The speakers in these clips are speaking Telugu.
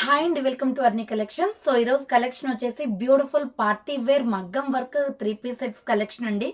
Hi and welcome to Arni collection so ఈరోజు కలెక్షన్ వచ్చేసి బ్యూటిఫుల్ పార్టీ వేర్ మగ్గం work three piece sets collection అండి.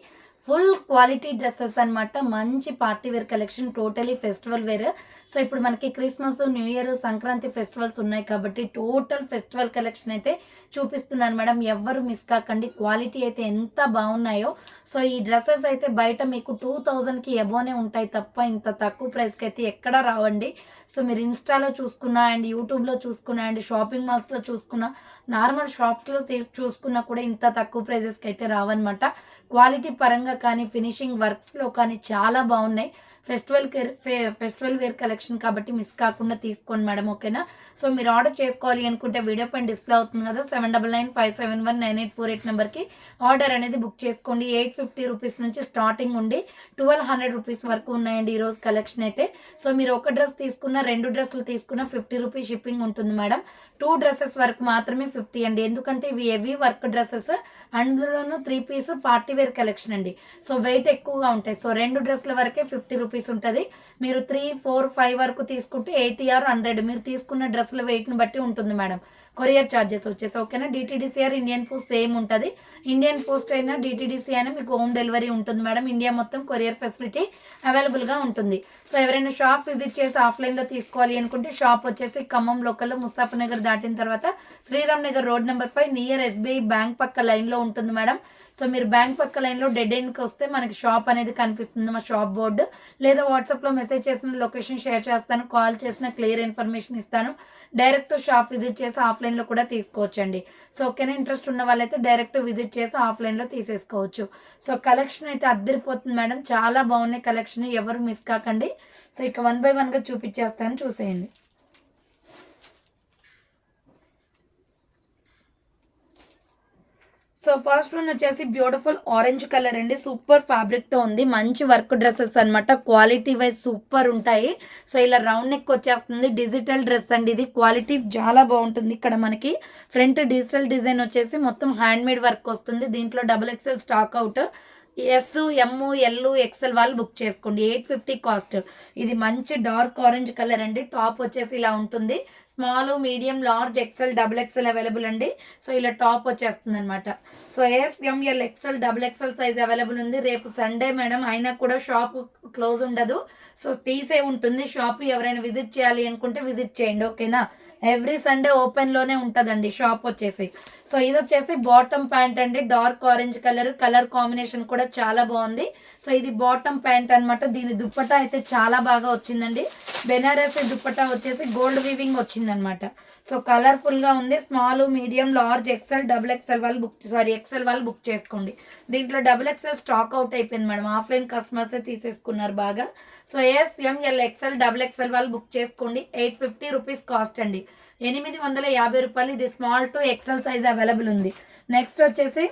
ఫుల్ క్వాలిటీ డ్రెస్సెస్ అన్నమాట. మంచి party wear collection totally festival wear. So ఇప్పుడు మనకి Christmas new year Sankranti festivals ఉన్నాయి కాబట్టి టోటల్ ఫెస్టివల్ కలెక్షన్ అయితే చూపిస్తున్నాను మేడం. ఎవ్వరు మిస్ కాకండి. క్వాలిటీ అయితే ఎంత బాగున్నాయో. సో ఈ డ్రెస్సెస్ అయితే బయట మీకు టూ థౌజండ్కి ఎబోనే ఉంటాయి తప్ప ఇంత తక్కువ ప్రైస్కి అయితే ఎక్కడా రావండి. సో మీరు ఇన్స్టాలో చూసుకున్నా అండ్ యూట్యూబ్లో చూసుకున్నా అండ్ షాపింగ్ మాల్స్లో చూసుకున్నా నార్మల్ షాప్స్లో చూసుకున్నా కూడా ఇంత తక్కువ ప్రైజెస్కి అయితే రావన్నమాట. క్వాలిటీ పరంగా కానీ ఫినిషింగ్ వర్క్స్లో కానీ చాలా బాగున్నాయి. Festival care festival wear collection కాబట్టి మిస్ కాకుండా తీసుకోండి మేడం ఓకేనా? సో మీరు ఆర్డర్ చేసుకోవాలి అనుకుంటే వీడియో పైన డిస్ప్లే అవుతుంది కదా seven double nine five seven one nine eight four eight నెంబర్కి ఆర్డర్ అనేది బుక్ చేసుకోండి. ఎయిట్ ఫిఫ్టీ రూపీస్ నుంచి స్టార్టింగ్ ఉండి ట్వెల్వ్ హండ్రెడ్ రూపీస్ వరకు ఉన్నాయండి ఈరోజు కలెక్షన్ అయితే. సో మీరు ఒక డ్రెస్ తీసుకున్న రెండు డ్రెస్సులు తీసుకున్న ఫిఫ్టీ రూపీస్ షిప్పింగ్ ఉంటుంది మేడం. టూ డ్రెస్సెస్ వరకు మాత్రమే ఫిఫ్టీ అండి. ఎందుకంటే ఇవి హెవీ వర్క్ డ్రెస్సెస్ అందులోనూ three piece party wear collection అండి. సో వెయిట్ ఎక్కువగా ఉంటాయి. సో రెండు డ్రెస్ల వరకే ఫిఫ్టీ రూపీస్ రూపీస్ ఉంటుంది. మీరు త్రీ ఫోర్ ఫైవ్ వరకు తీసుకుంటే ఎయిటీ ఆర్ హండ్రెడ్ మీరు తీసుకున్న డ్రెస్ల వెయిట్ని బట్టి ఉంటుంది మేడం. కొరియర్ ఛార్జెస్ వచ్చేసి ఓకేనా DTDC or Indian post same ఉంటుంది. ఇండియన్ పోస్ట్ అయినా డిటీడీసీ అయినా మీకు హోమ్ డెలివరీ ఉంటుంది మేడం. ఇండియా మొత్తం కొరియర్ ఫెసిలిటీ అవైలబుల్గా ఉంటుంది. సో ఎవరైనా షాప్ విజిట్ చేసి ఆఫ్లైన్లో తీసుకోవాలి అనుకుంటే షాప్ వచ్చేసి ఖమ్మం లోకల్లో ముస్తాఫర్ నగర్ దాటిన తర్వాత Sriram Nagar road number five near SBI bank పక్క లైన్లో ఉంటుంది మేడం. సో మీరు బ్యాంక్ పక్క లైన్లో డెడ్ ఎండ్కి వస్తే మనకి షాప్ అనేది కనిపిస్తుంది మా షాప్ బోర్డు లేదా వాట్సాప్లో మెసేజ్ చేసిన లొకేషన్ షేర్ చేస్తాను కాల్ చేసిన క్లియర్ ఇన్ఫర్మేషన్ ఇస్తాను. డైరెక్ట్ షాప్ విజిట్ చేసి ఆఫ్లైన్లో కూడా తీసుకోవచ్చండి. సో ఓకేనా? ఇంట్రెస్ట్ ఉన్న వాళ్ళైతే డైరెక్ట్ విజిట్ చేసి ఆఫ్లైన్లో తీసేసుకోవచ్చు. సో కలెక్షన్ అయితే అద్దరిపోతుంది మేడం. చాలా బాగున్నాయి కలెక్షన్ ఎవరు మిస్ కాకండి. సో ఇక వన్ బై వన్గా చూపించేస్తాను. చూసేయండి. సో ఫస్ట్ వన్ వచ్చేసి బ్యూటిఫుల్ ఆరెంజ్ కలర్ అండి. సూపర్ ఫ్యాబ్రిక్తో ఉంది. మంచి వర్క్ డ్రెస్సెస్ అన్నమాట. క్వాలిటీ వైజ్ సూపర్ ఉంటాయి. సో ఇలా రౌండ్ నెక్ వచ్చేస్తుంది. డిజిటల్ డ్రెస్ అండి ఇది. క్వాలిటీ చాలా బాగుంటుంది ఇక్కడ మనకి. ఫ్రంట్ డిజిటల్ డిజైన్ వచ్చేసి మొత్తం హ్యాండ్ మేడ్ వర్క్ వస్తుంది. దీంట్లో double XL stock out S M L XL వాళ్ళు బుక్ చేసుకోండి. ఎయిట్ ఫిఫ్టీ కాస్ట్ ఇది మంచి డార్క్ ఆరెంజ్ కలర్ అండి. టాప్ వచ్చేసి ఇలా ఉంటుంది. Small medium large XL double XL available అండి. సో ఇలా టాప్ వచ్చేస్తుంది అనమాట so S M L XL double XL size available ఉంది. రేపు సండే మేడం అయినా కూడా షాప్ క్లోజ్ ఉండదు. సో తీసే ఉంటుంది. షాప్ ఎవరైనా విజిట్ చేయాలి అనుకుంటే విజిట్ చేయండి. ఓకేనా ఎవ్రీ సండే ఓపెన్లోనే ఉంటుందండి షాప్ వచ్చేసి. సో ఇది వచ్చేసి బాటమ్ ప్యాంట్ అండి dark orange colour colour combination కూడా చాలా బాగుంది. సో ఇది బాటమ్ ప్యాంట్ అనమాట దీని దుప్పట అయితే చాలా బాగా వచ్చిందండి. బెనారసీ దుప్పట వచ్చేసి గోల్డ్ వీవింగ్ వచ్చిందనమాట సో కలర్ఫుల్గా ఉంది. Small medium large XL double XL వాళ్ళు బుక్ సారీ ఎక్సెల్ వాళ్ళు బుక్ చేసుకోండి. దీంట్లో డబుల్ ఎక్సెల్ స్టాక్ అవుట్ అయిపోయింది మేడం. ఆఫ్లైన్ కస్టమర్సే తీసేసుకున్నారు బాగా. So A S M L XL double XL వాళ్ళు బుక్ చేసుకోండి. ఎయిట్ ఫిఫ్టీ రూపీస్ కాస్ట్ అండి. ఎనిమిది వందల యాభై రూపాయలు. ఇది small to XL size available ఉంది. నెక్స్ట్ వచ్చేసి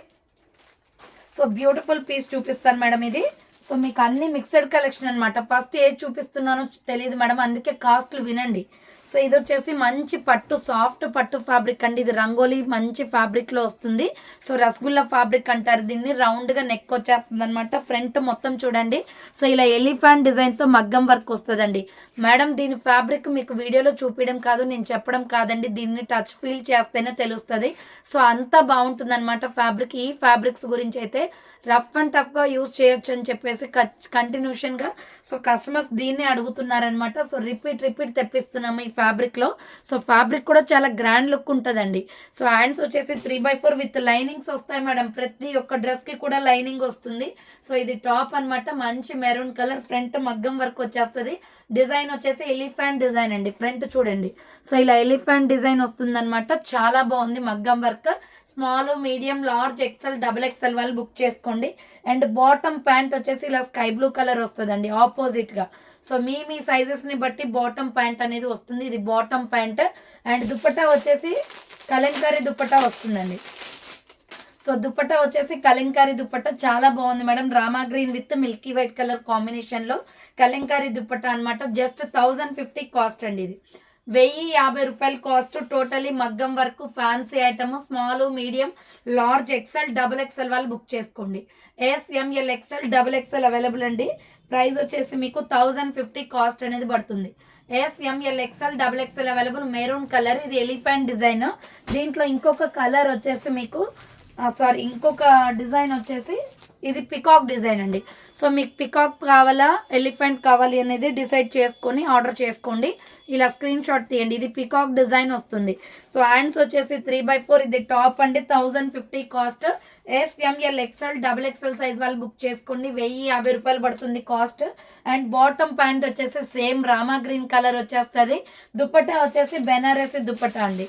సో బ్యూటిఫుల్ పీస్ చూపిస్తాను మేడం ఇది. సో మీకు అన్ని మిక్సడ్ కలెక్షన్ అనమాట ఫస్ట్ ఏది చూపిస్తున్నానో తెలియదు మేడం. అందుకే కాస్ట్లు వినండి. సో ఇది వచ్చేసి మంచి పట్టు సాఫ్ట్ పట్టు ఫ్యాబ్రిక్ అండి. ఇది రంగోలీ మంచి ఫ్యాబ్రిక్లో వస్తుంది. సో రసగుల్లా ఫ్యాబ్రిక్ అంటారు దీన్ని. రౌండ్గా నెక్ వచ్చేస్తుంది అనమాట ఫ్రంట్ మొత్తం చూడండి. సో ఇలా ఎలిఫాంట్ డిజైన్తో మగ్గం వర్క్ వస్తుందండి. మేడం దీని ఫ్యాబ్రిక్ మీకు వీడియోలో చూపించడం కాదు నేను చెప్పడం కాదండి. దీన్ని టచ్ ఫీల్ చేస్తేనే తెలుస్తుంది. సో అంతా బాగుంటుంది అనమాట ఫ్యాబ్రిక్. ఈ ఫ్యాబ్రిక్స్ గురించి అయితే రఫ్ అండ్ టఫ్గా యూజ్ చేయొచ్చు అని చెప్పేసి కంటిన్యూషన్గా సో కస్టమర్స్ దీన్నే అడుగుతున్నారనమాట సో రిపీట్ రిపీట్ తెప్పిస్తున్నాము ఈ ఫ్యాబ్రిక్లో. సో ఫ్యాబ్రిక్ కూడా చాలా గ్రాండ్ లుక్ ఉంటుందండి. సో హ్యాండ్స్ వచ్చేసి three by four with linings వస్తాయి మేడం. ప్రతి ఒక్క డ్రెస్కి కూడా లైనింగ్ వస్తుంది. సో ఇది టాప్ అనమాట మంచి మెరూన్ కలర్ ఫ్రంట్ మగ్గం వర్క్ వచ్చేస్తుంది. డిజైన్ వచ్చేసి ఎలిఫెంట్ డిజైన్ అండి. ఫ్రంట్ చూడండి. సో ఇలా ఎలిఫెంట్ డిజైన్ వస్తుందన్నమాట. చాలా బాగుంది మగ్గం work. Small medium large XL double XL వాళ్ళు బుక్ చేసుకోండి. అండ్ బాటమ్ ప్యాంట్ వచ్చేసి ఇలా స్కై బ్లూ కలర్ వస్తుందండి ఆపోజిట్గా సో మీ మీ సైజెస్ని బట్టి బాటమ్ ప్యాంట్ అనేది వస్తుంది. ఇది బాటమ్ ప్యాంట్ అండ్ దుప్పటా వచ్చేసి కలంకారీ దుప్పటా వస్తుందండి. సో దుప్పటా వచ్చేసి కలంకారీ దుప్పటా చాలా బాగుంది madam. Rama green with milky white colour కాంబినేషన్లో కలంకారీ దుప్పటా అనమాట జస్ట్ థౌజండ్ ఫిఫ్టీ కాస్ట్ అండి ఇది. వెయ్యి యాభై రూపాయల కాస్ట్ టోటలీ మగ్గం వరకు fancy item small medium large XL double XL వాళ్ళు బుక్ చేసుకోండి. S M L XL double XL available అండి. ప్రైస్ వచ్చేసి మీకు థౌజండ్ ఫిఫ్టీ కాస్ట్ అనేది పడుతుంది. S M L XL XL double XL available maroon colour ఇది ఎలిఫెంట్ డిజైన్. దీంట్లో ఇంకొక కలర్ వచ్చేసి మీకు సారీ ఇంకొక డిజైన్ వచ్చేసి ఇది పికాక్ డిజైన్ అండి. సో మీకు పికాక్ కావాలా ఎలిఫెంట్ కావాలి అనేది డిసైడ్ చేసుకొని ఆర్డర్ చేసుకోండి. ఇలా స్క్రీన్ షాట్ తీయండి. ఇది పికాక్ డిజైన్ వస్తుంది. సో హ్యాండ్స్ వచ్చేసి త్రీ బై ఫోర్ ఇది టాప్ అండి. Thousand fifty cost S M L XL double XL size వాళ్ళు బుక్ చేసుకోండి. వెయ్యి యాభై రూపాయలు పడుతుంది కాస్ట్ అండ్ బాటమ్ ప్యాంట్ వచ్చేసి సేమ్ రామా గ్రీన్ కలర్ వచ్చేస్తుంది. దుప్పటా వచ్చేసి బెనారసీ దుప్పట్టా అండి.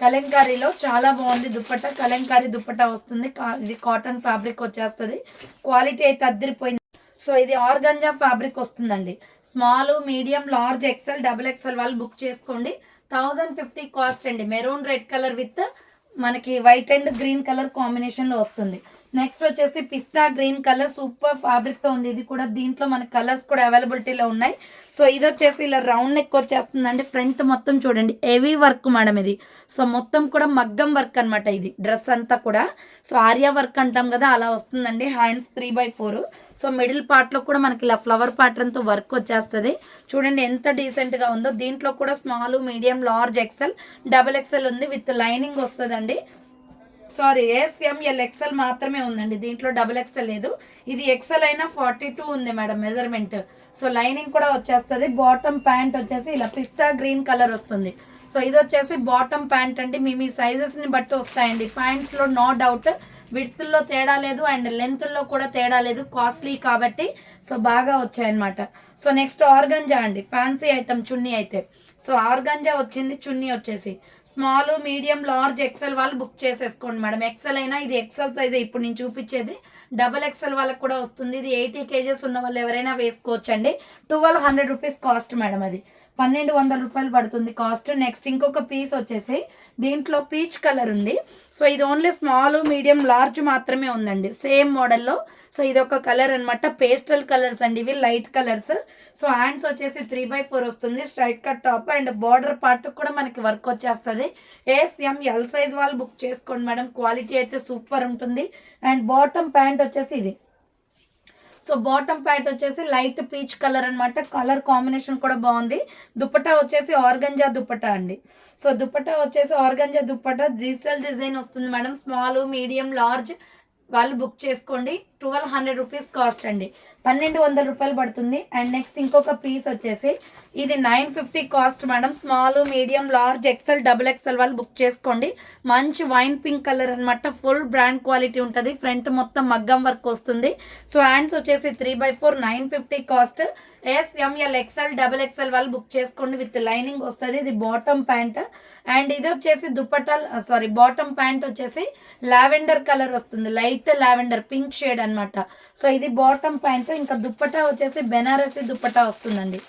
కలంకారీలో చాలా బాగుంది దుప్పట. కలంకారీ దుప్పట వస్తుంది. కా- ఇది కాటన్ ఫ్యాబ్రిక్ వచ్చేస్తుంది. క్వాలిటీ అయితే అద్దరిపోయింది. సో ఇది ఆర్గంజా ఫ్యాబ్రిక్ వస్తుందండి. Small medium large XL double XL వాళ్ళు బుక్ చేసుకోండి. థౌజండ్ ఫిఫ్టీ కాస్ట్ అండి. మెరూన్ రెడ్ కలర్ విత్ మనకి వైట్ అండ్ గ్రీన్ కలర్ కాంబినేషన్లో వస్తుంది. నెక్స్ట్ వచ్చేసి పిస్తా గ్రీన్ కలర్ సూపర్ ఫ్యాబ్రిక్తో ఉంది. ఇది కూడా దీంట్లో మన కలర్స్ కూడా అవైలబిలిటీలో ఉన్నాయి. సో ఇది వచ్చేసి ఇలా రౌండ్ నెక్ వచ్చేస్తుందండి. ఫ్రంట్ మొత్తం చూడండి. హెవీ వర్క్ మేడం ఇది. సో మొత్తం కూడా మగ్గం వర్క్ అన్నమాట ఇది. డ్రెస్ అంతా కూడా. సో ఆర్యా వర్క్ అంటాం కదా అలా వస్తుందండి. Hands three by four so middle పార్ట్లో కూడా మనకి ఇలా ఫ్లవర్ ప్యాటర్న్తో వర్క్ వచ్చేస్తుంది. చూడండి ఎంత డీసెంట్గా ఉందో. దీంట్లో కూడా small medium large XL double XL ఉంది. విత్ లైనింగ్ వస్తుందండి. Sorry S M L XL మాత్రమే ఉందండి. దీంట్లో డబుల్ ఎక్సెల్ లేదు. ఇది ఎక్సెల్ అయినా ఫార్టీ టూ ఉంది మేడం మెజర్మెంట్ సో లైనింగ్ కూడా వచ్చేస్తుంది. బాటమ్ ప్యాంట్ వచ్చేసి ఇలా పిస్తా గ్రీన్ కలర్ వస్తుంది. సో ఇది వచ్చేసి బాటమ్ ప్యాంట్ అండి. మీ మీ సైజెస్ని బట్టి వస్తాయండి. ప్యాంట్స్లో నో డౌట్ విడ్త్లో తేడా లేదు అండ్ లెంత్లో కూడా తేడా లేదు. కాస్ట్లీ కాబట్టి సో బాగా వచ్చాయన్నమాట. సో నెక్స్ట్ ఆర్గంజా అండి. ఫ్యాన్సీ ఐటమ్ చున్నీ అయితే. సో ఆర్గంజా వచ్చింది చున్నీ వచ్చేసి. స్మాల్ మీడియం లార్జ్ ఎక్సెల్ వాళ్ళు బుక్ చేసేసుకోండి మేడం. ఎక్సెల్ అయినా ఇది ఎక్సెల్ సైజ్ ఇప్పుడు నేను చూపించేది డబల్ ఎక్సెల్ వాళ్ళకి కూడా వస్తుంది. ఇది ఎయిటీ కేజెస్ ఉన్న వాళ్ళు ఎవరైనా వేసుకోవచ్చండి. Twelve hundred rupees cost madam అది. పన్నెండు వందల రూపాయలు పడుతుంది కాస్ట్. నెక్స్ట్ ఇంకొక పీస్ వచ్చేసి దీంట్లో పీచ్ కలర్ ఉంది. సో ఇది ఓన్లీ స్మాల్ మీడియం లార్జ్ మాత్రమే ఉందండి. సేమ్ మోడల్లో సో ఇది ఒక కలర్ అనమాట పేస్టల్ కలర్స్ అండి ఇవి లైట్ కలర్స్ సో హ్యాండ్స్ వచ్చేసి త్రీ బై ఫోర్ వస్తుంది. Straight cut top and border part కూడా మనకి వర్క్ వచ్చేస్తుంది. A S M L size వాళ్ళు బుక్ చేసుకోండి మేడం. క్వాలిటీ అయితే సూపర్ ఉంటుంది. అండ్ బాటమ్ ప్యాంట్ వచ్చేసి ఇది. సో బాటమ్ ప్యాట్ వచ్చేసి లైట్ పీచ్ కలర్ అనమాట కలర్ కాంబినేషన్ కూడా బాగుంది. దుపట్టా వచ్చేసి ఆర్గంజా దుపట్టా అండి. సో దుపట్టా వచ్చేసి ఆర్గంజా దుపట్టా. డిజిటల్ డిజైన్ వస్తుంది మేడం. స్మాల్ మీడియం లార్జ్ వాళ్ళు బుక్ చేసుకోండి. ట్వెల్వ్ హండ్రెడ్ రూపీస్ కాస్ట్ అండి. పన్నెండు వందల రూపాయలు పడుతుంది. అండ్ నెక్స్ట్ ఇంకొక పీస్ వచ్చేసి ఇది nine fifty cost madam. Small medium large XL double XL వాళ్ళు బుక్ చేసుకోండి. మంచి వైన్ పింక్ కలర్ అన్నమాట. ఫుల్ బ్రాండ్ క్వాలిటీ ఉంటుంది. ఫ్రంట్ మొత్తం మగ్గం వర్క్ వస్తుంది. సో హ్యాండ్స్ వచ్చేసి three by four nine fifty cost. SML XL double XL వాళ్ళు బుక్ చేసుకోండి విత్ లైనింగ్ వస్తుంది. ఇది బాటమ్ ప్యాంట్ అండ్ ఇది వచ్చేసి దుపట్టా సారీ బాటమ్ ప్యాంట్ వచ్చేసి లావెండర్ కలర్ వస్తుంది. లైట్ లావెండర్ పింక్ షేడ్ అనమాట సో ఇది బాటమ్ ప్యాంట్ ఇంకా దుప్పటా వచ్చేసి బెనారసి దుప్పటా వస్తుందండి.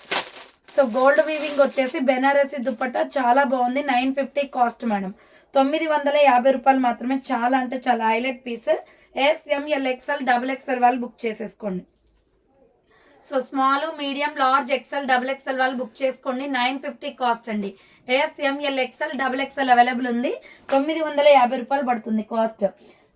సో గోల్డ్ వీవింగ్ వచ్చేసి బెనారసి దుప్పటా. చాలా బాగుంది. Nine fifty cost madam. తొమ్మిది వందల యాభై రూపాయలు మాత్రమే. చాలా అంటే చాలా highlight piece. SML XL double XL వాళ్ళు బుక్ చేసేసుకోండి. So small medium large XL double XL వాళ్ళు బుక్ చేసుకోండి. నైన్ ఫిఫ్టీ కాస్ట్ అండి. SML XL double XL available ఉంది. తొమ్మిది వందల యాభై రూపాయలు పడుతుంది cost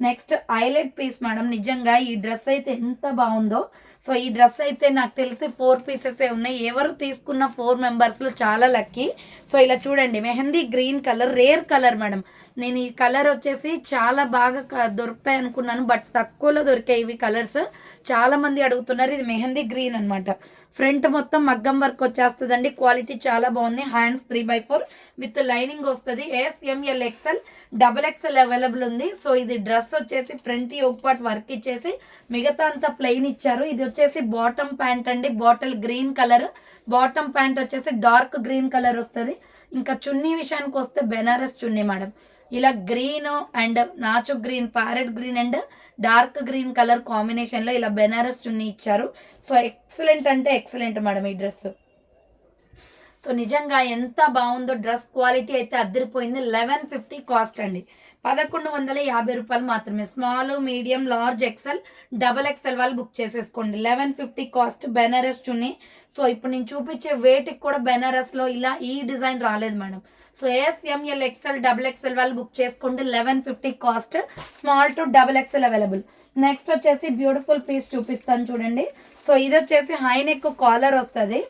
next highlight piece madam నిజంగా ఈ డ్రెస్ అయితే ఎంత బాగుందో. సో ఈ డ్రెస్ అయితే నాకు తెలిసి ఫోర్ పీసెస్ ఉన్నాయి. ఎవరు తీసుకున్న ఫోర్ మెంబర్స్లో చాలా లక్కీ. సో ఇలా చూడండి mehndi green colour rare colour madam. నేను ఈ కలర్ వచ్చేసి చాలా బాగా క- దొరుకుతాయి అనుకున్నాను బట్ తక్కువలో దొరికాయి ఇవి కలర్స్. చాలా మంది అడుగుతున్నారు ఇది మెహందీ గ్రీన్ అన్నమాట. ఫ్రంట్ మొత్తం మగ్గం వర్క్ వచ్చేస్తుందండి. క్వాలిటీ చాలా బాగుంది. Hands three by four with lining వస్తుంది. SML XL double XL available ఉంది. సో ఇది డ్రెస్ వచ్చేసి ఫ్రంట్ యోగ్ పార్ట్ వర్క్ ఇచ్చేసి మిగతా అంతా ప్లెయిన్ ఇచ్చారు. ఇది వచ్చేసి బాటమ్ ప్యాంట్ అండి. Bottle green colour. Bottom pant వచ్చేసి డార్క్ గ్రీన్ కలర్ వస్తుంది. ఇంకా చున్నీ విషయానికి వస్తే బెనారస్ చున్నీ మేడం. ఇలా గ్రీన్ అండ్ నాచు green parrot green and dark green colour కాంబినేషన్లో ఇలా బెనారస్ చున్నీ ఇచ్చారు. సో ఎక్సలెంట్ అంటే ఎక్సలెంట్ మేడం ఈ డ్రెస్. సో నిజంగా ఎంత బాగుందో డ్రెస్ క్వాలిటీ అయితే అద్దరిపోయింది. లెవెన్ ఫిఫ్టీ కాస్ట్ అండి. పదకొండు వందల యాభై రూపాయలు మాత్రమే. Small medium large XL double XL వాళ్ళు బుక్ చేసేసుకోండి. Eleven fifty cost Banaras chunni. So ఇప్పుడు నేను చూపించే వేటికి కూడా బెనారస్లో ఇలా ఈ డిజైన్ రాలేదు madam. So SML XL double XL వాళ్ళు బుక్ చేసుకోండి. Eleven fifty cost. Small to double XL available. Next వచ్చేసి బ్యూటిఫుల్ పీస్ చూపిస్తాను చూడండి. సో ఇది వచ్చేసి హై నెక్ కాలర్ వస్తుంది.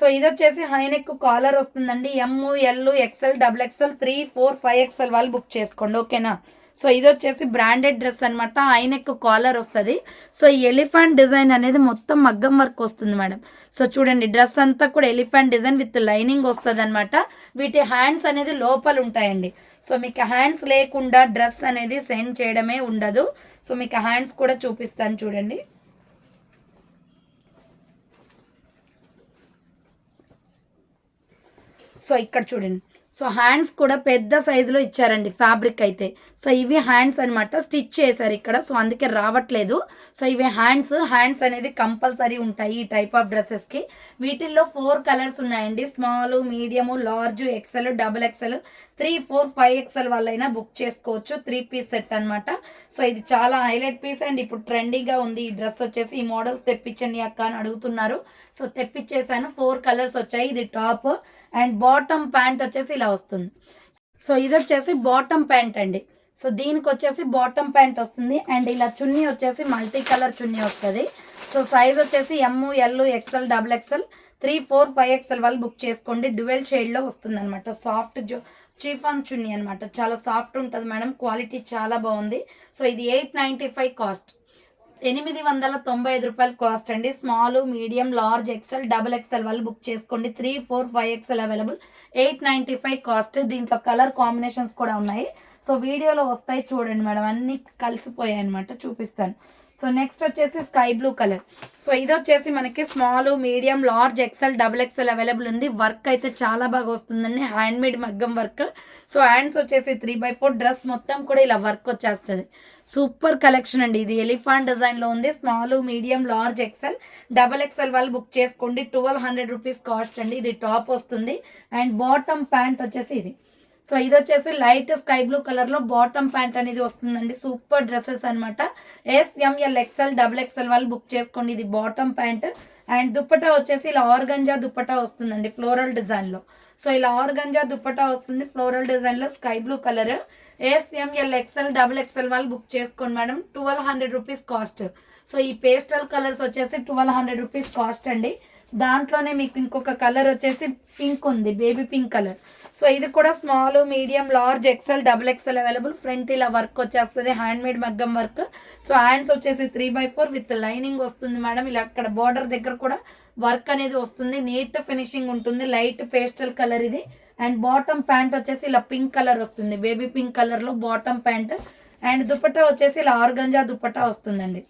సో ఇది వచ్చేసి హైనెక్ కాలర్ వస్తుందండి. M L XL double XL three four five XL వాళ్ళు బుక్ చేసుకోండి. ఓకేనా? సో ఇది వచ్చేసి బ్రాండెడ్ డ్రెస్ అనమాట ఐనెక్ కాలర్ వస్తుంది. సో ఈ ఎలిఫెంట్ డిజైన్ అనేది మొత్తం మగ్గం వర్క్ వస్తుంది మేడం. సో చూడండి డ్రెస్ అంతా కూడా ఎలిఫెంట్ డిజైన్ విత్ లైనింగ్ వస్తుంది అనమాట వీటి హ్యాండ్స్ అనేది లోపల ఉంటాయండి. సో మీకు హ్యాండ్స్ లేకుండా డ్రెస్ అనేది సెండ్ చేయడమే ఉండదు. సో మీకు హ్యాండ్స్ కూడా చూపిస్తాను చూడండి. సో ఇక్కడ చూడండి. సో హ్యాండ్స్ కూడా పెద్ద సైజులో ఇచ్చారండి ఫ్యాబ్రిక్ అయితే. సో ఇవి హ్యాండ్స్ అనమాట స్టిచ్ చేశారు ఇక్కడ. సో అందుకే రావట్లేదు. సో ఇవి హ్యాండ్స్ హ్యాండ్స్ అనేది కంపల్సరీ ఉంటాయి ఈ టైప్ ఆఫ్ డ్రెస్సెస్కి వీటిల్లో ఫోర్ కలర్స్ ఉన్నాయండి. Small medium large XL double XL three four five XL వాళ్ళైనా బుక్ చేసుకోవచ్చు. త్రీ పీస్ సెట్ అనమాట సో ఇది చాలా హైలైట్ పీస్ అండ్ ఇప్పుడు ట్రెండీగా ఉంది. ఈ డ్రెస్ వచ్చేసి ఈ మోడల్స్ తెప్పించండి అక్క అని అడుగుతున్నారు. సో తెప్పించేసాను ఫోర్ కలర్స్ వచ్చాయి. ఇది టాప్ అండ్ బాటమ్ ప్యాంట్ వచ్చేసి ఇలా వస్తుంది. సో ఇది వచ్చేసి బాటమ్ ప్యాంట్ అండి. సో దీనికి వచ్చేసి బాటమ్ ప్యాంట్ వస్తుంది. అండ్ ఇలా చున్నీ వచ్చేసి మల్టీ కలర్ చున్నీ వస్తుంది. సో సైజ్ వచ్చేసి M L XL double XL three four five XL వాళ్ళు బుక్ చేసుకోండి. డ్యువెల్ షేడ్లో వస్తుంది అనమాట సాఫ్ట్ జో చీఫాన్ చున్నీ అనమాట చాలా సాఫ్ట్ ఉంటుంది మేడం. క్వాలిటీ చాలా బాగుంది. సో ఇది ఎయిట్ నైంటీ ఫైవ్ కాస్ట్ ఎనిమిది వందల తొంభై ఐదు రూపాయలు కాస్ట్ అండి. Small medium large XL double XL వాళ్ళు బుక్ చేసుకోండి. Three four five XL available eight ninety five cost దీంట్లో కలర్ కాంబినేషన్స్ కూడా ఉన్నాయి. సో వీడియోలో వస్తాయి చూడండి మేడం. అన్నీ కలిసిపోయాయి అనమాట చూపిస్తాను. సో నెక్స్ట్ వచ్చేసి స్కై బ్లూ కలర్ సో ఇది వచ్చేసి మనకి small medium large XL double XL available ఉంది. వర్క్ అయితే చాలా బాగా వస్తుందండి. హ్యాండ్ మేడ్ మగ్గం వర్క్ సో హ్యాండ్స్ వచ్చేసి త్రీ బై ఫోర్ డ్రెస్ మొత్తం కూడా ఇలా వర్క్ వచ్చేస్తుంది. సూపర్ కలెక్షన్ అండి. ఇది ఎలిఫాంట్ డిజైన్లో ఉంది. Small medium large XL double XL వాళ్ళు బుక్ చేసుకోండి. ట్వెల్వ్ హండ్రెడ్ రూపీస్ కాస్ట్ అండి. ఇది టాప్ వస్తుంది. అండ్ బాటమ్ ప్యాంట్ వచ్చేసి ఇది. సో ఇది వచ్చేసి లైట్ స్కై బ్లూ కలర్లో బాటమ్ ప్యాంట్ అనేది వస్తుందండి. సూపర్ డ్రెస్సెస్ అనమాట ఎస్ఎంఎల్ ఎక్సెల్ డబుల్ ఎక్సెల్ వాళ్ళు బుక్ చేసుకోండి. ఇది బాటమ్ ప్యాంట్. అండ్ దుప్పటా వచ్చేసి ఇలా ఆర్గంజా దుప్పటా వస్తుందండి. ఫ్లోరల్ డిజైన్లో. సో ఇలా ఆర్గంజా దుప్పటా వస్తుంది. ఫ్లోరల్ డిజైన్లో sky blue colour. SML XL double XL వాళ్ళు బుక్ చేసుకోండి madam. Twelve hundred rupees cost so ఈ పేస్టల్ కలర్స్ వచ్చేసి ట్వెల్వ్ హండ్రెడ్ రూపీస్ కాస్ట్ అండి. దాంట్లోనే మీకు ఇంకొక కలర్ వచ్చేసి పింక్ ఉంది బేబీ పింక్ కలర్ సో ఇది కూడా small medium large XL double XL available front ఇలా వర్క్ వచ్చేస్తుంది హ్యాండ్ మేడ్ మగ్గం వర్క్ సో హ్యాండ్స్ వచ్చేసి three by four with lining వస్తుంది మేడం. ఇలా అక్కడ బార్డర్ దగ్గర కూడా వర్క్ అనేది వస్తుంది. నీట్ ఫినిషింగ్ ఉంటుంది. లైట్ పేస్టల్ కలర్ ఇది. అండ్ బాటమ్ ప్యాంట్ వచ్చేసి ఇలా పింక్ కలర్ వస్తుంది. బేబీ పింక్ కలర్లో బాటమ్ ప్యాంట్ అండ్ దుపట్టా వచ్చేసి ఇలా ఆర్గంజా దుపట్టా వస్తుందండి.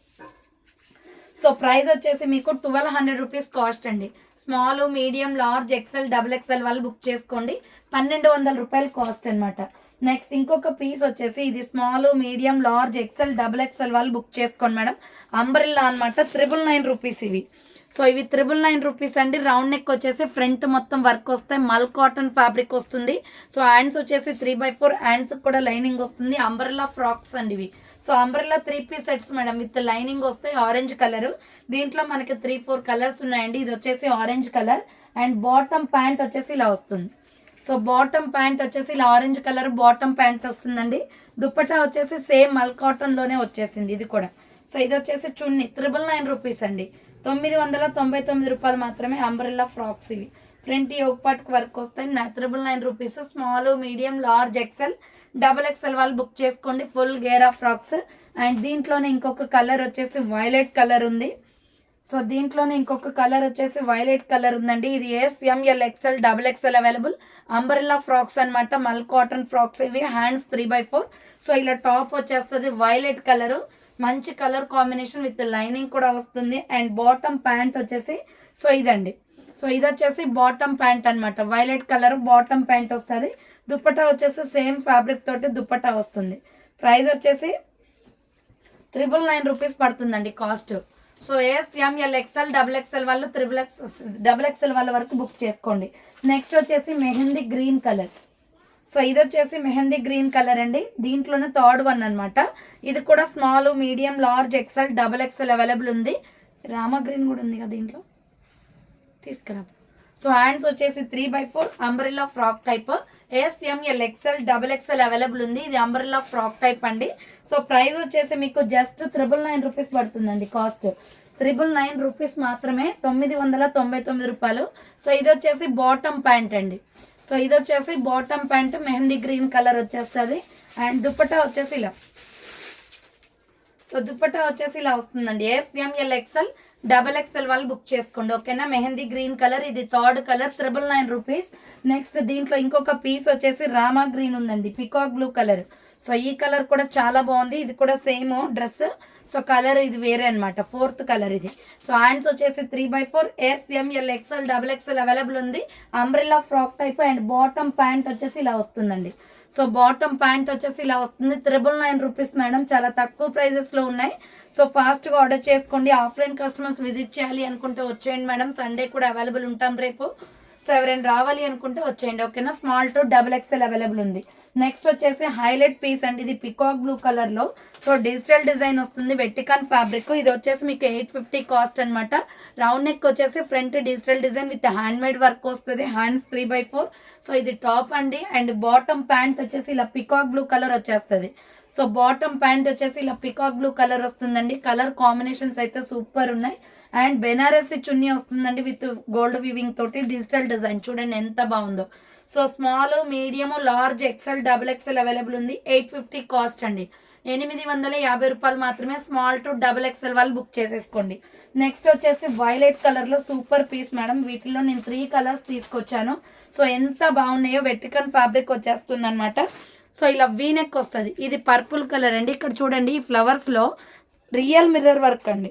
సో ప్రైస్ వచ్చేసి మీకు ట్వెల్వ్ హండ్రెడ్ రూపీస్ కాస్ట్ అండి. Small medium large XL double XL వాళ్ళు బుక్ చేసుకోండి. పన్నెండు వందల రూపాయలు కాస్ట్ అనమాట నెక్స్ట్ ఇంకొక పీస్ వచ్చేసి ఇది small medium large XL double XL వాళ్ళు బుక్ చేసుకోండి మేడం. అంబ్రిల్లా అనమాట త్రిబుల్ నైన్ రూపీస్ ఇవి. సో ఇవి త్రిబుల్ నైన్ రూపీస్ అండి. రౌండ్ నెక్ వచ్చేసి ఫ్రంట్ మొత్తం వర్క్ వస్తాయి మల్ కాటన్ ఫ్యాబ్రిక్ వస్తుంది. సో హ్యాండ్స్ వచ్చేసి త్రీ బై ఫోర్ హ్యాండ్స్ కూడా లైనింగ్ వస్తుంది. అంబ్రెల్లా ఫ్రాక్స్ అండి ఇవి. So umbrella three piece sets madam with lining వస్తాయి ఆరెంజ్ కలర్. దీంట్లో మనకి త్రీ ఫోర్ కలర్స్ ఉన్నాయండి. ఇది వచ్చేసి orange colour. And bottom pant వచ్చేసి ఇలా వస్తుంది. సో బాటమ్ ప్యాంట్ వచ్చేసి ఇలా ఆరెంజ్ కలర్ బాటమ్ ప్యాంట్ వస్తుందండి. దుప్పటా వచ్చేసి సేమ్ మల్ కాటన్లోనే వచ్చేసింది ఇది కూడా. సో ఇది వచ్చేసి చున్నీ త్రిబుల్ నైన్ రూపీస్ అండి. తొమ్మిది వందల తొంభై తొమ్మిది రూపాయలు మాత్రమే అంబ్రెల్లా ఫ్రాక్స్ ఇవి. ఫ్రంట్ ఒక పాట్కి వర్క్ వస్తాయి. Triple nine rupees small medium large XL double XL వాళ్ళు బుక్ చేసుకోండి. ఫుల్ గేరా ఫ్రాక్స్ అండ్ దీంట్లోనే ఇంకొక కలర్ వచ్చేసి వైలెట్ కలర్ ఉంది. సో దీంట్లోనే ఇంకొక కలర్ వచ్చేసి వైలెట్ కలర్ ఉందండి. ఇది S M L XL double XL available umbrella frocks అనమాట మల్ కాటన్ ఫ్రాక్స్ ఇవి. Hands three by four so ఇలా టాప్ వచ్చేస్తుంది వైలెట్ కలరు మంచి కలర్ కాంబినేషన్ విత్ లైనింగ్ కూడా వస్తుంది. అండ్ బాటమ్ ప్యాంట్ వచ్చేసి సో ఇదండి. సో ఇది వచ్చేసి బాటమ్ ప్యాంట్ అనమాట వైలెట్ కలర్ బాటమ్ ప్యాంట్ వస్తుంది. దుప్పటా వచ్చేసి సేమ్ ఫ్యాబ్రిక్ తోటి దుప్పటా వస్తుంది. ప్రైస్ వచ్చేసి త్రిబుల్ నైన్ రూపీస్ పడుతుందండి cost. So S M L XL double XL వాళ్ళు త్రిబుల్ ఎక్స్ డబుల్ ఎక్స్ఎల్ వాళ్ళ వరకు బుక్ చేసుకోండి. నెక్స్ట్ వచ్చేసి మెహందీ గ్రీన్ కలర్. సో ఇది వచ్చేసి మెహందీ గ్రీన్ కలర్ అండి. దీంట్లోనే థర్డ్ వన్ అనమాట ఇది కూడా small medium large XL double XL available ఉంది. రామ గ్రీన్ కూడా ఉంది కదా దీంట్లో? తీసుకురా. సో హ్యాండ్స్ వచ్చేసి three by four umbrella frock type. SML XL double XL available ఉంది. ఇది అంబ్రిల్లా ఫ్రాక్ టైప్ అండి. సో ప్రైస్ వచ్చేసి మీకు జస్ట్ త్రిబుల్ నైన్ రూపీస్ పడుతుందండి కాస్ట్. త్రిబుల్ నైన్ రూపీస్ మాత్రమే తొమ్మిది వందల తొంభై తొమ్మిది రూపాయలు. సో ఇది వచ్చేసి బాటమ్ ప్యాంట్ అండి. సో ఇది వచ్చేసి bottom pant mehndi green colour వచ్చేస్తుంది. అండ్ దుప్పటా వచ్చేసి ఇలా. సో దుప్పటా వచ్చేసి ఇలా వస్తుందండి. ఎస్ఎంఎల్ ఎక్సెల్ డబల్ ఎక్సెల్ వాళ్ళు బుక్ చేసుకోండి ఓకేనా మెహందీ గ్రీన్ కలర్ ఇది third colour triple nine rupees next దీంట్లో ఇంకొక పీస్ వచ్చేసి రామా గ్రీన్ ఉందండి పికాక్ బ్లూ కలర్ సో ఈ కలర్ కూడా చాలా బాగుంది. ఇది కూడా సేమ్ డ్రెస్ సో కలర్ ఇది వేరే అనమాట ఫోర్త్ కలర్ ఇది. సో హ్యాండ్స్ వచ్చేసి three by four S M L XL double XL available ఉంది. Umbrella frock type and bottom pant వచ్చేసి ఇలా వస్తుందండి. సో బాటమ్ ప్యాంట్ వచ్చేసి ఇలా వస్తుంది. త్రిబుల్ నైన్ రూపీస్ మేడం చాలా తక్కువ ప్రైజెస్లో ఉన్నాయి. సో ఫాస్ట్గా ఆర్డర్ చేసుకోండి. ఆఫ్లైన్ కస్టమర్స్ విజిట్ చేయాలి అనుకుంటే వచ్చేయండి మేడం. సండే కూడా అవైలబుల్ ఉంటాం రేపు. సో ఎవరైనా రావాలి అనుకుంటే వచ్చేయండి. ఓకేనా? Small to double XL available ఉంది. నెక్స్ట్ వచ్చేసి హైలైట్ పీస్ అండి. ఇది పికాక్ బ్లూ కలర్లో. సో డిజిటల్ డిజైన్ వస్తుంది. వెట్టికాన్ ఫ్యాబ్రిక్ ఇది వచ్చేసి మీకు ఎయిట్ ఫిఫ్టీ కాస్ట్ అనమాట రౌండ్ నెక్ వచ్చేసి front digital design with handmade work వస్తుంది. Hands three by four so ఇది టాప్ అండి. అండ్ బాటమ్ ప్యాంట్ వచ్చేసి ఇలా పికాక్ బ్లూ కలర్ వచ్చేస్తుంది. సో బాటమ్ ప్యాంట్ వచ్చేసి ఇలా పికాక్ బ్లూ కలర్ వస్తుందండి. కలర్ కాంబినేషన్స్ అయితే సూపర్ ఉన్నాయి. అండ్ బెనారసి చున్నీ వస్తుందండి విత్ గోల్డ్ వివింగ్ తోటి డిజిటల్ డిజైన్ చూడండి ఎంత బాగుందో. So small medium large XL double XL available ఉంది. ఎయిట్ ఫిఫ్టీ కాస్ట్ అండి. ఎనిమిది వందల యాభై రూపాయలు మాత్రమే స్మాల్ టు డబుల్ ఎక్సెల్ వాళ్ళు బుక్ చేసేసుకోండి. నెక్స్ట్ వచ్చేసి వైలెట్ కలర్లో సూపర్ పీస్ మేడం. వీటిలో నేను త్రీ కలర్స్ తీసుకొచ్చాను. సో ఎంత బాగున్నాయో వెట్టికన్ ఫ్యాబ్రిక్ వచ్చేస్తుంది అనమాట సో ఇలా వీనెక్ వస్తుంది. ఇది పర్పుల్ కలర్ అండి. ఇక్కడ చూడండి ఈ ఫ్లవర్స్లో రియల్ మిర్రర్ వర్క్ అండి.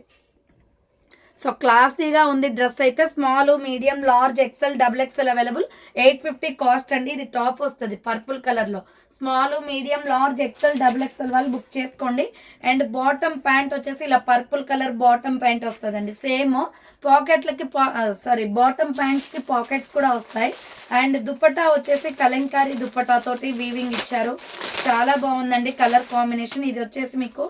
సో క్లాసీగా ఉంది డ్రెస్ అయితే. Small medium large XL double XL available eight fifty cost అండి. ఇది టాప్ వస్తుంది పర్పుల్ కలర్లో small medium large XL double XL వాళ్ళు బుక్ చేసుకోండి. అండ్ బాటమ్ ప్యాంట్ వచ్చేసి ఇలా పర్పుల్ కలర్ బాటమ్ ప్యాంట్ వస్తుందండి. సేమ్ పాకెట్లకి సారీ బాటమ్ ప్యాంట్స్కి పాకెట్స్ కూడా వస్తాయి. అండ్ దుపట్టా వచ్చేసి కలంకారీ దుపటాతోటి వీవింగ్ ఇచ్చారు. చాలా బాగుందండి కలర్ కాంబినేషన్ ఇది వచ్చేసి మీకు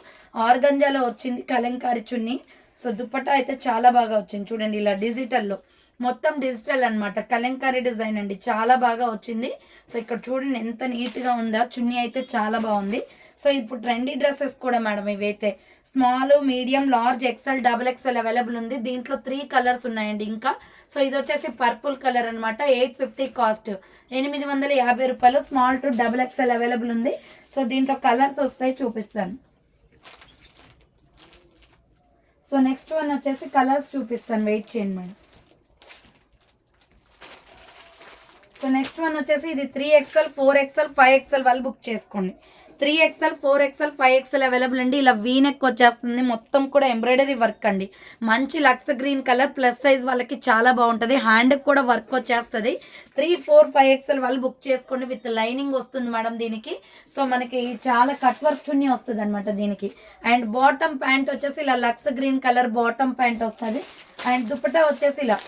ఆర్గంజాలో వచ్చింది కలంకారీ చున్నీ. సో దుప్పటా అయితే చాలా బాగా వచ్చింది. చూడండి ఇలా డిజిటల్లో మొత్తం డిజిటల్ అన్నమాట. కలంకారీ డిజైన్ అండి. చాలా బాగా వచ్చింది. సో ఇక్కడ చూడండి ఎంత నీట్గా ఉందా. చున్నీ అయితే చాలా బాగుంది. సో ఇప్పుడు ట్రెండీ డ్రెస్సెస్ కూడా మేడం ఇవైతే small medium large XL double XL available ఉంది. దీంట్లో త్రీ కలర్స్ ఉన్నాయండి ఇంకా. సో ఇది వచ్చేసి పర్పుల్ కలర్ అనమాట ఎయిట్ ఫిఫ్టీ కాస్ట్ ఎనిమిది వందల యాభై రూపాయలు small to double XL available ఉంది. సో దీంట్లో కలర్స్ వస్తాయి చూపిస్తాను. సో నెక్స్ట్ వన్ వచ్చేసి కలర్స్ చూపిస్తాను. వెయిట్ చేయండి మేడం. సో నెక్స్ట్ వన్ వచ్చేసి ఇది three XL four XL five XL వాళ్ళు బుక్ చేసుకోండి. Three XL four XL five XL available అండి. ఇలా వీనెక్ వచ్చేస్తుంది. మొత్తం కూడా ఎంబ్రాయిడరీ వర్క్ అండి. మంచి Lux green colour plus size వాళ్ళకి చాలా బాగుంటుంది. హ్యాండ్ కూడా వర్క్ వచ్చేస్తుంది. త్రీ ఫోర్ ఫైవ్ ఎక్స్ఎల్ వాళ్ళు బుక్ చేసుకోండి. విత్ లైనింగ్ వస్తుంది మేడం దీనికి. సో మనకి చాలా కట్ వర్క్ చున్నీ వస్తుంది అనమాట దీనికి. అండ్ బాటమ్ ప్యాంట్ వచ్చేసి ఇలా lux green colour bottom pant వస్తుంది. అండ్ దుపట్టా వచ్చేసి ఇలా.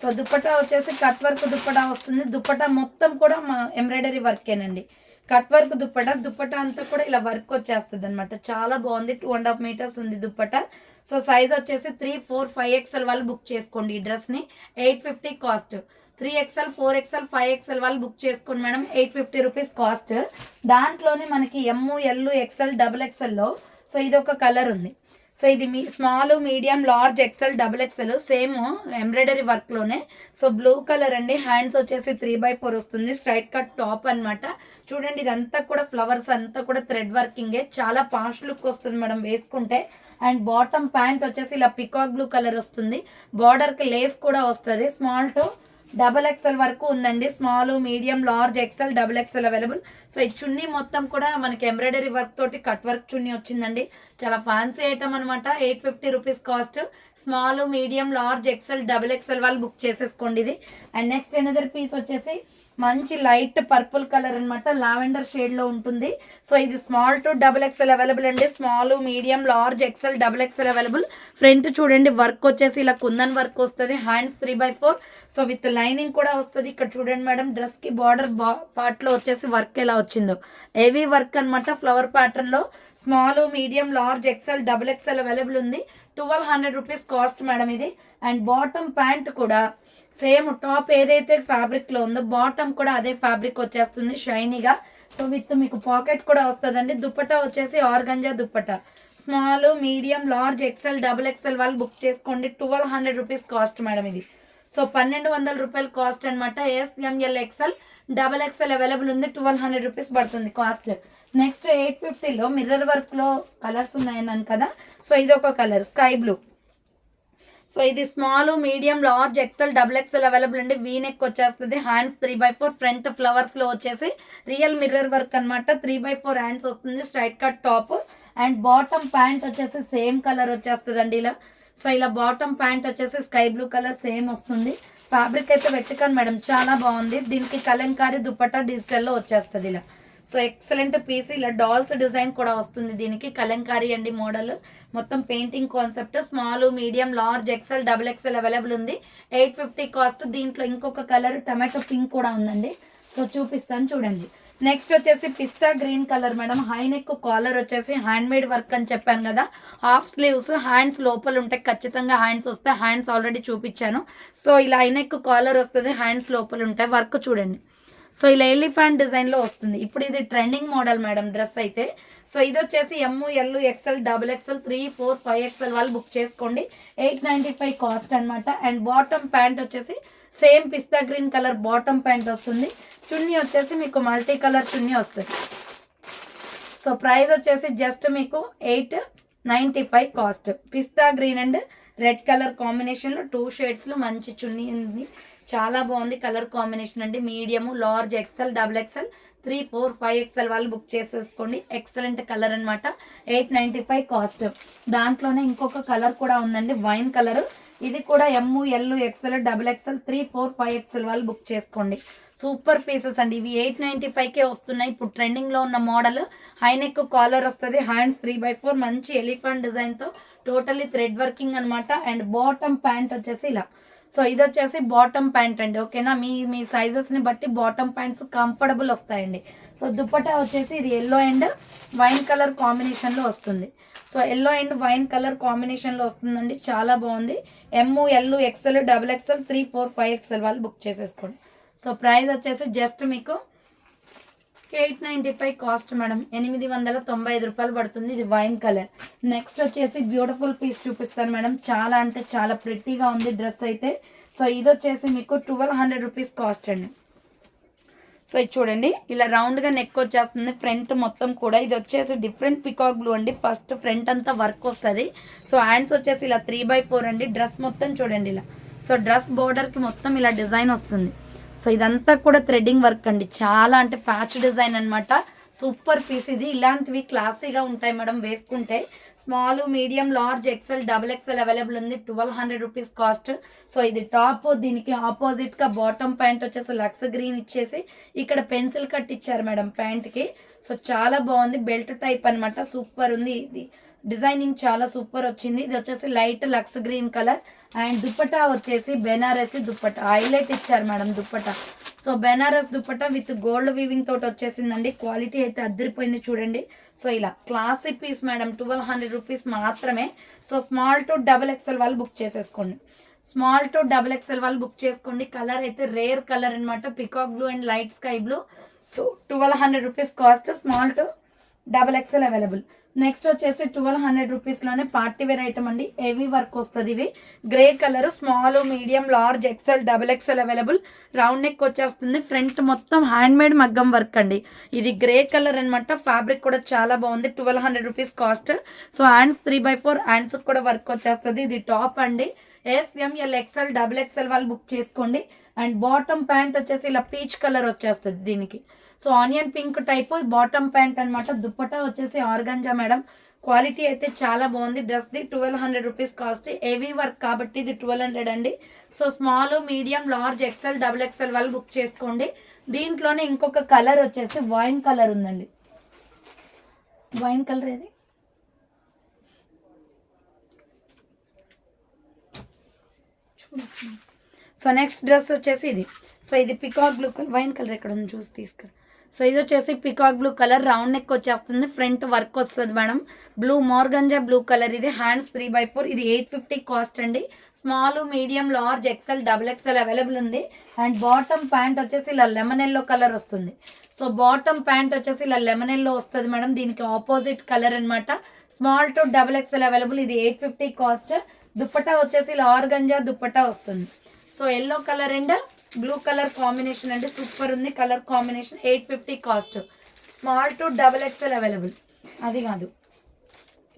సో దుప్పటా వచ్చేసి కట్ వర్క్ దుప్పటా వస్తుంది. దుప్పటా మొత్తం కూడా మా ఎంబ్రాయిడరీ వర్కేనండి కట్ వర్క్ దుప్పట దుప్పట అంతా కూడా ఇలా వర్క్ వచ్చేస్తుంది అనమాట చాలా బాగుంది. టూ అండ్ హాఫ్ మీటర్స్ ఉంది దుప్పట. సో సైజ్ వచ్చేసి త్రీ ఫోర్ ఫైవ్ ఎక్స్ఎల్ వాళ్ళు బుక్ చేసుకోండి ఈ డ్రెస్ని eight fifty cost three XL four XL five XL వాళ్ళు బుక్ చేసుకోండి madam. Eight fifty rupees cost దాంట్లోనే మనకి ఎమ్ ఎల్ ఎక్స్ఎల్ డబుల్ ఎక్స్ఎల్లో సో ఇది ఒక కలర్ ఉంది. సో ఇది మీ small medium large XL double XL same embroidery వర్క్లోనే. So blue colour అండి. హ్యాండ్స్ వచ్చేసి త్రీ బై ఫోర్ వస్తుంది. స్ట్రైట్ కట్ టాప్ అన్నమాట. చూడండి ఇదంతా కూడా ఫ్లవర్స్ అంతా కూడా థ్రెడ్ వర్కింగే. చాలా పాష్ లుక్ వస్తుంది మేడం వేసుకుంటే. అండ్ బాటమ్ ప్యాంట్ వచ్చేసి ఇలా పికాక్ బ్లూ కలర్ వస్తుంది. బార్డర్కి లేస్ కూడా వస్తుంది. స్మాల్ టు డబల్ ఎక్స్ఎల్ వరకు ఉందండి. Small medium large XL double XL available. So ఈ చున్నీ మొత్తం కూడా మనకి ఎంబ్రాయిడరీ వర్క్ తోటి కట్ వర్క్ చున్నీ వచ్చిందండి. చాలా ఫ్యాన్సీ ఐటమ్ అనమాట eight fifty rupees cost. Small medium large XL double XL వాళ్ళు బుక్ చేసేసుకోండి ఇది. అండ్ నెక్స్ట్ ఎనదర్ పీస్ వచ్చేసి మంచి లైట్ పర్పుల్ కలర్ అనమాట లావెండర్ షేడ్లో ఉంటుంది. సో ఇది small to double XL available అండి. Small medium large XL double XL available front చూడండి వర్క్ వచ్చేసి ఇలా కుందన్ వర్క్ వస్తుంది. Hands three by four so with lining కూడా వస్తుంది. ఇక్కడ చూడండి మేడం డ్రెస్కి బార్డర్ బా పార్ట్లో వచ్చేసి వర్క్ ఎలా వచ్చిందో. హెవీ వర్క్ అనమాట ఫ్లవర్ ప్యాటర్న్లో small medium large XL double XL available ఉంది. Twelve hundred rupees cost madam ఇది. అండ్ బాటమ్ ప్యాంట్ కూడా సేమ్ టాప్ ఏదైతే ఫ్యాబ్రిక్లో ఉందో బాటమ్ కూడా అదే ఫ్యాబ్రిక్ వచ్చేస్తుంది షైనీగా. సో విత్ మీకు పాకెట్ కూడా వస్తుందండి. దుప్పటా వచ్చేసి organza dupatta. Small medium large XL double XL వాళ్ళు బుక్ చేసుకోండి. Twelve hundred rupees cost madam ఇది. సో పన్నెండు వందల రూపాయలు కాస్ట్ అనమాట S M L XL double XL available ఉంది. ట్వెల్వ్ హండ్రెడ్ రూపీస్ పడుతుంది కాస్ట్. నెక్స్ట్ ఎయిట్ ఫిఫ్టీలో మిర్రర్ వర్క్లో కలర్స్ ఉన్నాయన్నాను కదా. సో ఇది ఒక కలర్ స్కై బ్లూ. సో ఇది small medium large XL double XL available అండి. వీ నెక్ వచ్చేస్తుంది. Hands three by four front ఫ్లవర్స్లో వచ్చేసి రియల్ మిర్రర్ వర్క్ అన్నమాట. త్రీ బై ఫోర్ హ్యాండ్స్ వస్తుంది straight cut top and bottom pant వచ్చేసి సేమ్ కలర్ వచ్చేస్తుంది అండి ఇలా. సో ఇలా బాటమ్ ప్యాంట్ వచ్చేసి స్కై బ్లూ కలర్ సేమ్ వస్తుంది. ఫ్యాబ్రిక్ అయితే వెట్టుకాను మేడం. చాలా బాగుంది. దీనికి కలంకారీ దుపట్టా డిజిటల్లో వచ్చేస్తుంది ఇలా. So excellent piece. ఇలా డాల్స్ డిజైన్ కూడా వస్తుంది దీనికి. కలంకారీ అండి మోడల్. మొత్తం painting concept. Small medium large XL double XL available ఉంది. Eight fifty cost. దీంట్లో ఇంకొక కలర్ టమాటో పింక్ కూడా ఉందండి. సో చూపిస్తాను చూడండి. నెక్స్ట్ వచ్చేసి pista green colour madam. High neck collar వచ్చేసి హ్యాండ్ మేడ్ వర్క్ అని చెప్పాను కదా. హాఫ్ స్లీవ్స్ హ్యాండ్స్ లోపల ఉంటాయి. ఖచ్చితంగా హ్యాండ్స్ వస్తే హ్యాండ్స్ ఆల్రెడీ చూపించాను. సో ఇలా హై నెక్ కాలర్ వస్తుంది. హ్యాండ్స్ లోపల ఉంటాయి. వర్క్ చూడండి. సో ఇలా ఎలిఫెంట్ డిజైన్లో వస్తుంది. ఇప్పుడు ఇది ట్రెండింగ్ మోడల్ మేడం డ్రెస్ అయితే. సో ఇది వచ్చేసి M L XL double XL three four five XL వాళ్ళు బుక్ చేసుకోండి. ఎయిట్ నైంటీ ఫైవ్ కాస్ట్ అనమాట అండ్ బాటమ్ ప్యాంట్ వచ్చేసి same pista green colour bottom pant వస్తుంది. చున్నీ వచ్చేసి మీకు మల్టీ కలర్ చున్నీ వస్తుంది. సో ప్రైస్ వచ్చేసి జస్ట్ మీకు eight ninety five cost pista green and red colour కాంబినేషన్లో టూ షేడ్స్లో మంచి చున్నీ ఉంది. చాలా బాగుంది కలర్ కాంబినేషన్ అండి. Medium large XL double XL three four five XL వాళ్ళు బుక్ చేసేసుకోండి. ఎక్సలెంట్ కలర్ అనమాట ఎయిట్ నైంటీ ఫైవ్ కాస్ట్ దాంట్లోనే ఇంకొక కలర్ కూడా ఉందండి. Wine colour. ఇది కూడా M L XL double XL three four five XL వాళ్ళు బుక్ చేసుకోండి. సూపర్ పీసెస్ అండి. ఇవి ఎయిట్ నైంటీ ఫైవ్కే వస్తున్నాయి. ఇప్పుడు ట్రెండింగ్లో ఉన్న మోడల్. హైనెక్ కాలర్ వస్తుంది. హ్యాండ్స్ త్రీ బై ఫోర్ మంచి ఎలిఫెంట్ డిజైన్తో టోటలీ థ్రెడ్ వర్కింగ్ అనమాట అండ్ బాటమ్ ప్యాంట్ వచ్చేసి ఇలా. సో ఇది వచ్చేసి బాటమ్ ప్యాంట్ అండి ఓకేనా? మీ మీ సైజెస్ని బట్టి బాటమ్ ప్యాంట్స్ కంఫర్టబుల్ వస్తాయండి. సో దుప్పటా వచ్చేసి ఇది ఎల్లో అండ్ వైన్ కలర్ కాంబినేషన్లో వస్తుంది. So yellow and wine colour కాంబినేషన్లో వస్తుందండి. చాలా బాగుంది. M L XL double XL three four five XL వాళ్ళు బుక్ చేసేసుకోండి. సో ప్రైస్ వచ్చేసి జస్ట్ మీకు eight ninety five cost madam. ఎనిమిది వందల తొంభై ఐదు రూపాయలు పడుతుంది. ఇది వైన్ కలర్. నెక్స్ట్ వచ్చేసి బ్యూటిఫుల్ పీస్ చూపిస్తాను మేడం. చాలా అంటే చాలా ప్రిట్టీగా ఉంది డ్రెస్ అయితే. సో ఇది వచ్చేసి మీకు ట్వెల్వ్ హండ్రెడ్ రూపీస్ కాస్ట్ అండి. సో ఇది చూడండి. ఇలా రౌండ్గా నెక్ వచ్చేస్తుంది. ఫ్రంట్ మొత్తం కూడా. ఇది వచ్చేసి డిఫరెంట్ పికాక్ బ్లూ అండి. ఫస్ట్ ఫ్రంట్ అంతా వర్క్ వస్తుంది. సో హ్యాండ్స్ వచ్చేసి ఇలా త్రీ బై ఫోర్ అండి. డ్రెస్ మొత్తం చూడండి ఇలా. సో డ్రెస్ బోర్డర్కి మొత్తం ఇలా డిజైన్ వస్తుంది. సో ఇదంతా కూడా థ్రెడ్డింగ్ వర్క్ అండి. చాలా అంటే ప్యాచ్ డిజైన్ అనమాట సూపర్ పీస్ ఇది. ఇలాంటివి క్లాసీగా ఉంటాయి మేడం వేసుకుంటే. Small medium large XL double XL available ఉంది. Twelve hundred rupees cost so ఇది టాప్ దీనికి ఆపోజిట్గా బాటమ్ ప్యాంట్ వచ్చేసి లక్స్ గ్రీన్ ఇచ్చేసి ఇక్కడ పెన్సిల్ కట్ ఇచ్చారు మేడం ప్యాంట్కి సో చాలా బాగుంది. బెల్ట్ టైప్ అనమాట సూపర్ ఉంది ఇది. డిజైనింగ్ చాలా సూపర్ వచ్చింది. ఇది వచ్చేసి light lux green colour and dupatta వచ్చేసి బెనారసి దుప్పట. హైలైట్ ఇచ్చారు madam dupatta. So Banaras dupatta with gold weaving తోటి వచ్చేసిందండి. క్వాలిటీ అయితే అద్దరిపోయింది చూడండి. సో ఇలా classic piece madam twelve hundred rupees మాత్రమే. So small to double XL వాళ్ళు బుక్ చేసేసుకోండి. స్మాల్ టు డబల్ ఎక్స్ఎల్ వాళ్ళు బుక్ చేసుకోండి. కలర్ అయితే రేర్ కలర్ అనమాట peacock blue and light sky blue. So twelve hundred rupees cost small to double XL available. Next వచ్చేసి ట్వెల్వ్ హండ్రెడ్ రూపీస్లోనే పార్టీ వేర్ ఐటమ్ అండి. హెవీ వర్క్ వస్తుంది ఇవి. Grey colour small medium large XL double XL available. Round neck వచ్చేస్తుంది. ఫ్రంట్ మొత్తం హ్యాండ్ మేడ్ మగ్గం వర్క్ అండి. ఇది గ్రే కలర్ అనమాట ఫ్యాబ్రిక్ కూడా చాలా బాగుంది. Twelve hundred rupees cost. So hands three by four హ్యాండ్స్కి కూడా వర్క్ వచ్చేస్తుంది. ఇది టాప్ అండి. S M L XL double XL వాళ్ళు బుక్ చేసుకోండి. అండ్ బాటమ్ ప్యాంట్ వచ్చేసి ఇలా పీచ్ కలర్ వచ్చేస్తుంది దీనికి. So onion pink type bottom pant అనమాట దుప్పటా వచ్చేసి ఆర్గంజా మేడం. క్వాలిటీ అయితే చాలా బాగుంది. డ్రెస్ది twelve hundred rupees cost heavy work కాబట్టి ఇది ట్వెల్వ్ హండ్రెడ్ అండి. So small medium large XL double XL వాళ్ళు బుక్ చేసుకోండి. దీంట్లోనే ఇంకొక కలర్ వచ్చేసి వైన్ కలర్ ఉందండి. వైన్ కలర్ ఏది? సో నెక్స్ట్ డ్రెస్ వచ్చేసి ఇది. సో ఇది peacock blue colour wine colour ఎక్కడ ఉంది చూసి తీసుకురా. సో ఇది వచ్చేసి peacock blue colour round neck వచ్చేస్తుంది ఫ్రంట్ వర్క్ వస్తుంది మేడం. బ్లూ మోర్గంజా బ్లూ కలర్ ఇది హ్యాండ్స్ త్రీ బై ఫోర్ ఇది ఎయిట్ ఫిఫ్టీ కాస్ట్ అండి. Small medium large XL double XL available ఉంది. అండ్ బాటమ్ ప్యాంట్ వచ్చేసి ఇలా లెమన్ ఎల్లో కలర్ వస్తుంది. సో బాటమ్ ప్యాంట్ వచ్చేసి ఇలా లెమన్ ఎల్లో వస్తుంది మేడం. దీనికి ఆపోజిట్ కలర్ అనమాట small to double XL available ఇది ఎయిట్ ఫిఫ్టీ కాస్ట్ దుప్పటా వచ్చేసి ఇలా ఆర్గంజా దుప్పటా వస్తుంది. So yellow colour and blue colour combination అంటే సూపర్ ఉంది. Colour combination eight fifty cost small to double XL available అది కాదు.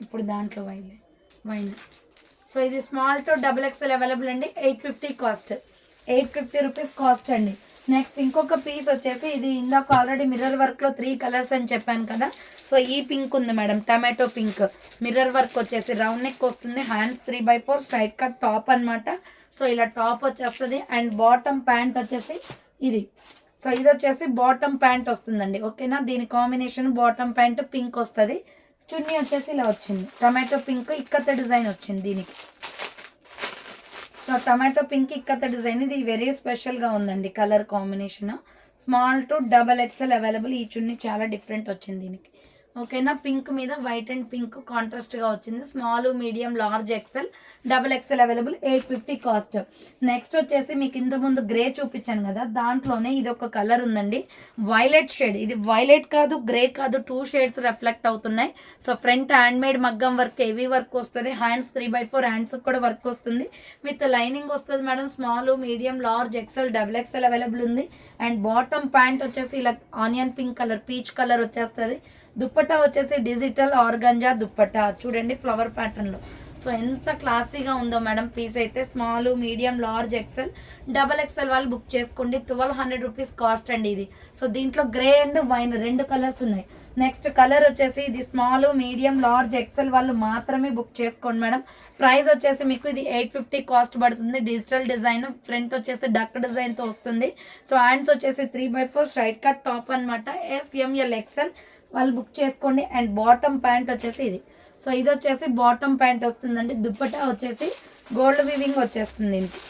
ఇప్పుడు దాంట్లో వైన్ వైన్ సో ఇది small to double XL available అండి. Eight fifty cost eight fifty rupees cost అండి. నెక్స్ట్ ఇంకొక పీస్ వచ్చేసి ఇది ఇందాక ఆల్రెడీ మిర్రర్ వర్క్లో త్రీ కలర్స్ అని చెప్పాను కదా. సో ఈ పింక్ ఉంది madam tomato pink mirror work వచ్చేసి రౌండ్ నెక్ వస్తుంది hands three by four straight cut top అన్నమాట. సో ఇలా టాప్ వచ్చేస్తుంది అండ్ బాటమ్ ప్యాంట్ వచ్చేసి ఇది. సో ఇది వచ్చేసి బాటమ్ ప్యాంట్ వస్తుందండి ఓకేనా? దీని కాంబినేషన్ బాటమ్ ప్యాంట్ పింక్ వస్తుంది. చున్నీ వచ్చేసి ఇలా వచ్చింది. టమాటో పింక్ ఇక్కత డిజైన్ వచ్చింది దీనికి. Tomato pink ikat design. ఇది వెరీ స్పెషల్గా ఉందండి colour combination small to double XL available ఈ చున్నీ చాలా డిఫరెంట్ వచ్చింది దీనికి. ఓకేనా? పింక్ మీద వైట్ అండ్ పింక్ కాంట్రాస్ట్గా వచ్చింది. Small medium large XL double XL available eight fifty cost. Next వచ్చేసి మీకు ఇంత ముందు గ్రే చూపించాను కదా దాంట్లోనే ఇది ఒక కలర్ ఉందండి. వైలెట్ షేడ్ ఇది వైలెట్ కాదు గ్రే కాదు టూ షేడ్స్ రిఫ్లెక్ట్ అవుతున్నాయి. సో ఫ్రంట్ హ్యాండ్ మేడ్ మగ్గం వర్క్ హెవీ వర్క్ వస్తుంది. Hands three by four hands కూడా వర్క్ వస్తుంది. విత్ లైనింగ్ వస్తుంది madam small medium large XL double XL available ఉంది. అండ్ బాటమ్ ప్యాంట్ వచ్చేసి ఇలా onion pink colour peach colour వచ్చేస్తుంది. దుప్పట్టా వచ్చేసి డిజిటల్ ఆర్గంజా దుప్పట్టా. చూడండి ఫ్లవర్ ప్యాటర్న్లో సో ఎంత క్లాసీగా ఉందో మేడం పీస్ అయితే small medium large XL double XL వాళ్ళు బుక్ చేసుకోండి. ట్వెల్వ్ హండ్రెడ్ రూపీస్ కాస్ట్ అండి ఇది. సో దీంట్లో గ్రే అండ్ వైన్ రెండు కలర్స్ ఉన్నాయి. నెక్స్ట్ కలర్ వచ్చేసి ఇది స్మాల్ మీడియం లార్జ్ ఎక్సెల్ వాళ్ళు మాత్రమే బుక్ చేసుకోండి మేడం ప్రైస్ వచ్చేసి మీకు ఇది ఎయిట్ ఫిఫ్టీ కాస్ట్ పడుతుంది. డిజిటల్ డిజైన్ ఫ్రంట్ వచ్చేసి డక్ డిజైన్తో వస్తుంది. సో హ్యాండ్స్ వచ్చేసి three by four straight cut top అనమాట ఎస్ఎంఎల్ ఎక్సెల్ వాళ్ళు బుక్ చేసుకోండి. అండ్ బాటమ్ ప్యాంట్ వచ్చేసి ఇది. సో ఇది వచ్చేసి బాటమ్ ప్యాంట్ వస్తుందండి. దుప్పటా వచ్చేసి గోల్డ్ వీవింగ్ వచ్చేస్తుంది దీనికి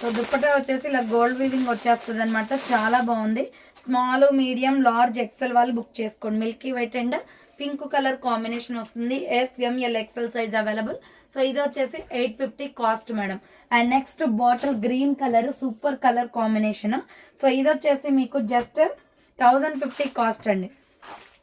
సో దుప్పటా వచ్చేసి ఇలా గోల్డ్ వీవింగ్ వచ్చేస్తుంది అనమాట చాలా బాగుంది. స్మాల్ మీడియం లార్జ్ ఎక్సెల్ వాళ్ళు బుక్ చేసుకోండి. Milky white and pink colour combination వస్తుంది. S M L XL size available. So ఇది వచ్చేసి eight fifty cost madam. And next bottle green colour super colour combination. So ఇది వచ్చేసి మీకు జస్ట్ థౌజండ్ ఫిఫ్టీ కాస్ట్ అండి.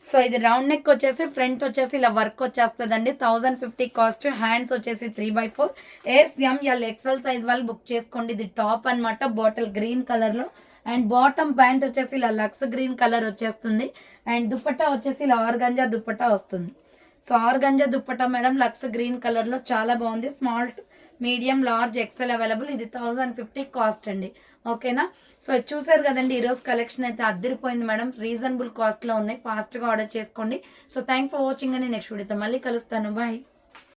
సో ఇది రౌండ్ నెక్ వచ్చేసి ఫ్రంట్ వచ్చేసి ఇలా వర్క్ వచ్చేస్తుందండి. థౌజండ్ ఫిఫ్టీ కాస్ట్ హ్యాండ్స్ వచ్చేసి three by four. S M L XL size వాళ్ళు బుక్ చేసుకోండి. ఇది టాప్ అన్నమాట బాటిల్ గ్రీన్ కలర్లో. అండ్ బాటమ్ ప్యాంట్ వచ్చేసి ఇలా లక్స్ గ్రీన్ కలర్ వచ్చేస్తుంది. అండ్ దుప్పటా వచ్చేసి ఇలా ఆర్గంజా దుప్పటా వస్తుంది. So organza dupatta madam lux green కలర్లో చాలా బాగుంది. Small medium large XL available. ఇది థౌజండ్ ఫిఫ్టీ కాస్ట్ అండి. ఓకేనా? సో చూసారు కదండి ఈరోజు కలెక్షన్ అయితే అద్దరిపోయింది మేడం. రీజనబుల్ కాస్ట్లో ఉన్నాయి. ఫాస్ట్గా ఆర్డర్ చేసుకోండి. సో థ్యాంక్ ఫర్ వాచింగ్ అని నెక్స్ట్ వీడియోతో మళ్ళీ కలుస్తాను. బాయ్